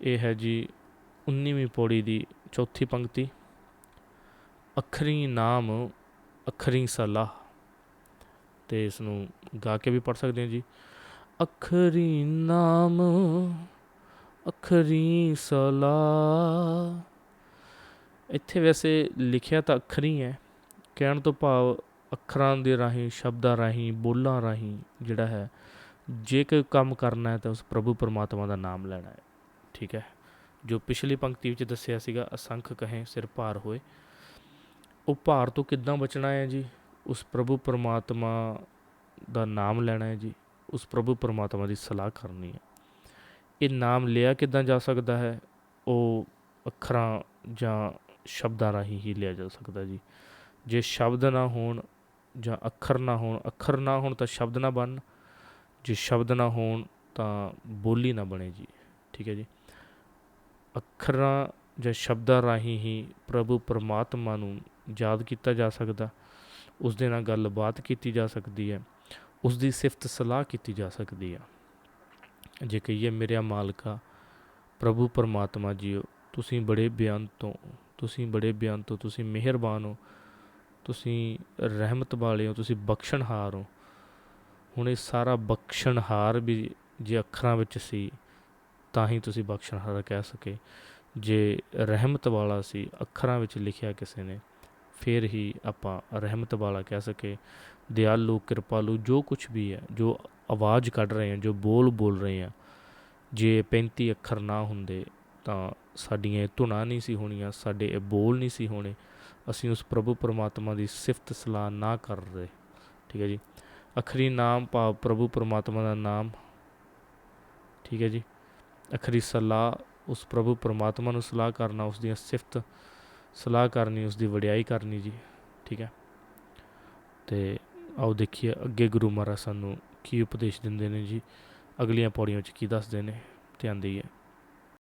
ਇਹ ਹੈ ਜੀ 19ਵੀਂ ਪੌੜੀ ਦੀ ਚੌਥੀ ਪੰਕਤੀ। ਅਖਰੀ ਨਾਮ ਅਖਰੀ ਸਲਾਹ। ਤੇ ਇਸ ਨੂੰ ਗਾ ਕੇ ਵੀ ਪੜ ਸਕਦੇ ਹਾਂ ਜੀ। ਅਖਰੀ ਨਾਮ ਅਖਰੀ ਸਲਾਹ। ਇੱਥੇ ਵੈਸੇ ਲਿਖਿਆ ਤਾਂ ਅਖਰੀ ਹੈ। ਕਹਿਣ ਤੋਂ ਭਾਵ ਅੱਖਰਾਂ ਦੇ ਰਾਹੀਂ, ਸ਼ਬਦਾਂ ਰਾਹੀਂ, ਬੋਲਾਂ ਰਾਹੀਂ ਜਿਹੜਾ ਹੈ, ਜੇ ਕੋਈ ਕੰਮ ਕਰਨਾ ਹੈ ਤਾਂ ਉਸ ਪ੍ਰਭੂ ਪਰਮਾਤਮਾ ਦਾ ਨਾਮ ਲੈਣਾ ਹੈ। ਠੀਕ ਹੈ। ਜੋ ਪਿਛਲੀ ਪੰਕਤੀ ਵਿੱਚ ਦੱਸਿਆ ਸੀਗਾ, ਅਸੰਖ ਕਹੇ, ਸਿਰ ਭਾਰ ਹੋਏ। ਉਹ ਭਾਰ ਤੋਂ ਕਿੱਦਾਂ ਬਚਣਾ ਹੈ ਜੀ? ਉਸ ਪ੍ਰਭੂ ਪਰਮਾਤਮਾ ਦਾ ਨਾਮ ਲੈਣਾ ਹੈ ਜੀ। ਉਸ ਪ੍ਰਭੂ ਪਰਮਾਤਮਾ ਦੀ ਸਲਾਹ ਕਰਨੀ ਹੈ। ਇਹ ਨਾਮ ਲਿਆ ਕਿੱਦਾਂ ਜਾ ਸਕਦਾ ਹੈ? ਉਹ ਅੱਖਰਾਂ ਜਾਂ ਸ਼ਬਦਾਂ ਰਾਹੀਂ ਹੀ ਲਿਆ ਜਾ ਸਕਦਾ ਜੀ। ਜੇ ਸ਼ਬਦ ਨਾ ਹੋਣ ਜਾਂ ਅੱਖਰ ਨਾ ਹੋਣ, ਅੱਖਰ ਨਾ ਹੋਣ ਤਾਂ ਸ਼ਬਦ ਨਾ ਬਣ ਜੇ ਸ਼ਬਦ ਨਾ ਹੋਣ ਤਾਂ ਬੋਲੀ ਨਾ ਬਣੇ ਜੀ। ਠੀਕ ਹੈ ਜੀ। ਅੱਖਰਾਂ ਜਾਂ ਸ਼ਬਦਾਂ ਰਾਹੀਂ ਹੀ ਪ੍ਰਭੂ ਪਰਮਾਤਮਾ ਨੂੰ ਯਾਦ ਕੀਤਾ ਜਾ ਸਕਦਾ, ਉਸ ਦੇ ਨਾਲ ਗੱਲਬਾਤ ਕੀਤੀ ਜਾ ਸਕਦੀ ਹੈ, ਉਸ ਦੀ ਸਿਫਤ ਸਲਾਹ ਕੀਤੀ ਜਾ ਸਕਦੀ ਹੈ। ਜੇ ਕਹੀਏ ਮੇਰਿਆ ਮਾਲਕਾ, ਪ੍ਰਭੂ ਪਰਮਾਤਮਾ ਜੀਓ, ਤੁਸੀਂ ਬੜੇ ਬਿਆਨ ਤੋਂ, ਤੁਸੀਂ ਬੜੇ ਬਿਆਨ ਤੋਂ ਤੁਸੀਂ ਮਿਹਰਬਾਨ ਹੋ, ਤੁਸੀਂ ਰਹਿਮਤ ਵਾਲੇ ਹੋ, ਤੁਸੀਂ ਬਖਸ਼ਣਹਾਰ ਹੋ। ਹੁਣ ਇਹ ਸਾਰਾ ਬਖਸ਼ਣਹਾਰ ਵੀ ਜੇ ਅੱਖਰਾਂ ਵਿੱਚ ਸੀ ਤਾਂ ਹੀ ਤੁਸੀਂ ਬਖਸ਼ਣਹਾਰਾ ਕਹਿ ਸਕੇ। ਜੇ ਰਹਿਮਤ ਵਾਲਾ ਸੀ, ਅੱਖਰਾਂ ਵਿੱਚ ਲਿਖਿਆ ਕਿਸੇ ਨੇ, ਫਿਰ ਹੀ ਆਪਾਂ ਰਹਿਮਤ ਵਾਲਾ ਕਹਿ ਸਕੇ। ਦਿਆਲੂ, ਕਿਰਪਾਲੂ, ਜੋ ਕੁਝ ਵੀ ਹੈ, ਜੋ ਆਵਾਜ਼ ਕੱਢ ਰਹੇ ਹਾਂ, ਜੋ ਬੋਲ ਬੋਲ ਰਹੇ ਹਾਂ, ਜੇ 35 ਅੱਖਰ ਨਾ ਹੁੰਦੇ, ਤਾਂ ਸਾਡੀਆਂ ਇਹ ਧੁਨਾਂ ਨਹੀਂ ਸੀ ਹੋਣੀਆਂ, ਸਾਡੇ ਇਹ ਬੋਲ ਨਹੀਂ ਸੀ ਹੋਣੇ। ਅਸੀਂ ਉਸ ਪ੍ਰਭੂ ਪਰਮਾਤਮਾ ਦੀ ਸਿਫਤ ਸਲਾਹ ਨਾ ਕਰ ਰਹੇ। ਠੀਕ ਹੈ ਜੀ? ਅਖਰੀ ਨਾਮ ਭਾਵ ਪ੍ਰਭੂ ਪਰਮਾਤਮਾ ਦਾ ਨਾਮ। ਠੀਕ ਹੈ ਜੀ? ਅਖਰੀ ਸਲਾਹ ਉਸ ਪ੍ਰਭੂ ਪਰਮਾਤਮਾ ਨੂੰ ਸਲਾਹ ਕਰਨਾ, ਉਸ ਦੀਆਂ ਸਿਫਤ ਸਲਾਹ ਕਰਨੀ, ਉਸ ਦੀ ਵਡਿਆਈ ਕਰਨੀ ਜੀ, ਠੀਕ ਹੈ? ਤੇ ਆਓ ਦੇਖੀਏ ਅੱਗੇ ਗੁਰੂ ਮਹਾਰਾਜ ਸਾਨੂੰ ਕੀ ਉਪਦੇਸ਼ ਦਿੰਦੇ ਨੇ ਜੀ, ਅਗਲੀਆਂ ਪੌੜੀਆਂ ਵਿੱਚ ਕੀ ਦੱਸਦੇ ਨੇ, ਧਿਆਨ ਦੇਈਏ।